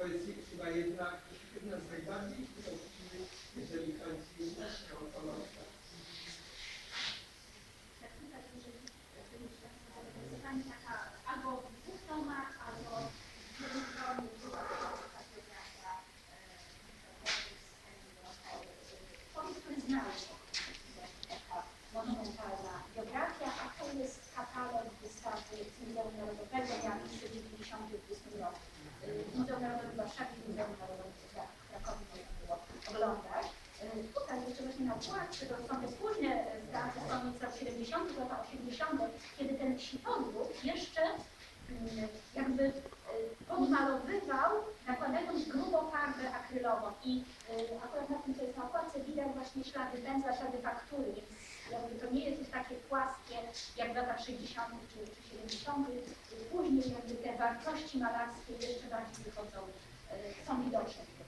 to jest chyba jedna, jedna z najbardziej w Warszawie i Muzeum Narodowym w Krakowie można było oglądać. Y, Tutaj jeszcze właśnie na układce, to są te późne są z 70. lata 80., kiedy ten światłodruk jeszcze mm, jakby y, podmalowywał, nakładając grubą farbę akrylową. I y, akurat na tym, co jest na okładce, widać właśnie ślady pędzla, ślady faktury, więc jakby to nie jest już takie płaskie, jak w latach 60. czy, czy 70. Później jakby te wartości malarskie jeszcze bardziej wychodzą, y, są widoczne.